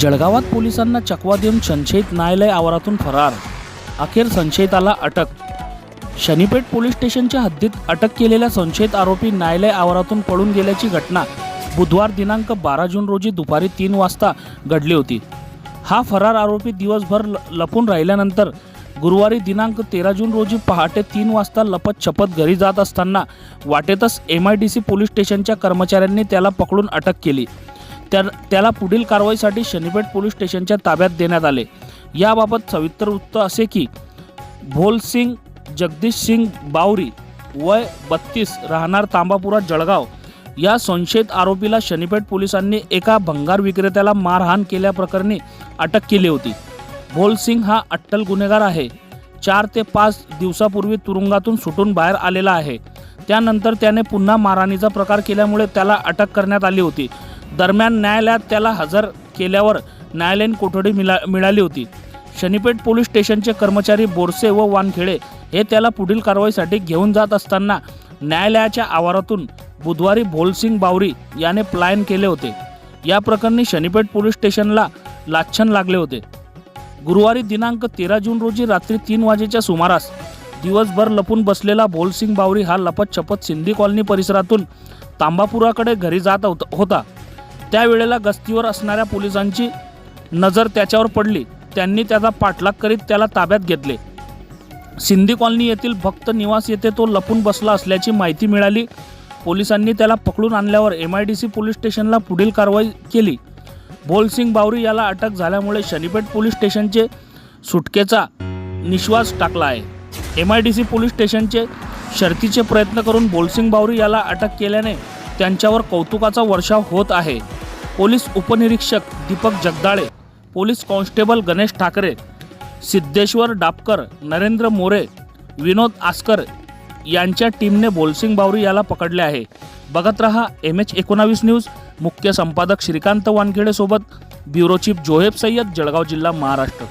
जळगावात पोलिसांना चकवा देऊन संशयित न्यायालय आवारातून फरार. अखेर संशयिताला अटक. शनीपेठ पोलीस स्टेशनच्या हद्दीत अटक केलेल्या संशयित आरोपी न्यायालय आवारातून पळून गेल्याची घटना बुधवार दिनांक बारा जून रोजी दुपारी तीन वाजता घडली होती. हा फरार आरोपी दिवसभर ल- लपून राहिल्यानंतर गुरुवारी दिनांक तेरा जून रोजी पहाटे तीन वाजता लपत छपत घरी जात असताना वाटेतच M I D C police स्टेशनच्या कर्मचाऱ्यांनी त्याला पकडून अटक केली. त्या त्याला पुढील कारवाईसाठी शनीपेठ पोलीस स्टेशनच्या ताब्यात देण्यात आले. याबाबत सविस्तर वृत्त असे की भोलसिंग जगदीश सिंग बावरी वय बत्तीस राहणार तांबापुरा जळगाव या संशयित आरोपीला शनीपेठ पोलिसांनी एका भंगार विक्रेत्याला मारहाण केल्याप्रकरणी अटक केली होती. भोलसिंग हा अट्टल गुन्हेगार आहे. चार ते पाच दिवसापूर्वी तुरुंगातून सुटून बाहेर आलेला आहे. त्यानंतर त्याने पुन्हा मारहाणीचा प्रकार केल्यामुळे त्याला अटक करण्यात आली होती. दरम्यान न्यायालयात त्याला हजर केल्यावर न्यायालयीन कोठडी मिळा मिळाली होती. शनीपेठ पोलीस स्टेशनचे कर्मचारी बोरसे व वानखेडे हे त्याला पुढील कारवाईसाठी घेऊन जात असताना न्यायालयाच्या आवारातून बुधवारी भोलसिंग बावरी याने प्लायन केले होते. या प्रकरणी शनीपेठ पोलीस स्टेशनला लाच्छन लागले होते. गुरुवारी दिनांक तेरा जून रोजी रात्री तीन वाजेच्या सुमारास दिवसभर लपून बसलेला भोलसिंग बावरी हा लपत छपत सिंधी कॉलनी परिसरातून तांबापुराकडे घरी जात होत- होता. त्यावेळेला गस्तीवर असणाऱ्या पोलिसांची नजर त्याच्यावर पडली. त्यांनी त्याचा पाठलाग करीत त्याला ताब्यात घेतले. सिंधी कॉलनी येथील भक्त निवास येथे तो लपून बसला असल्याची माहिती मिळाली. पोलिसांनी त्याला पकडून आणल्यावर M I D C police स्टेशनला पुढील कारवाई केली. भोलसिंग बावरी याला अटक झाल्यामुळे शनीपेठ पोलीस स्टेशनचे सुटकेचा निश्वास टाकला आहे. M I D C police स्टेशनचे शर्तीचे प्रयत्न करून भोलसिंग बावरी याला अटक केल्याने त्यांच्यावर कौतुकाचा वर्षाव होत आहे. पोलीस उपनिरीक्षक दीपक जगदाळे पोलीस कॉन्स्टेबल गणेश ठाकरे सिद्धेश्वर डापकर नरेंद्र मोरे विनोद आस्कर यांच्या टीमने बोलसिंग बावरी याला पकडले आहे. बघत रहा एम एच एकोणावीस न्यूज. मुख्य संपादक श्रीकांत वानखेडेसोबत ब्युरो चीफ जोहेब सय्यद जळगाव जिल्हा महाराष्ट्र.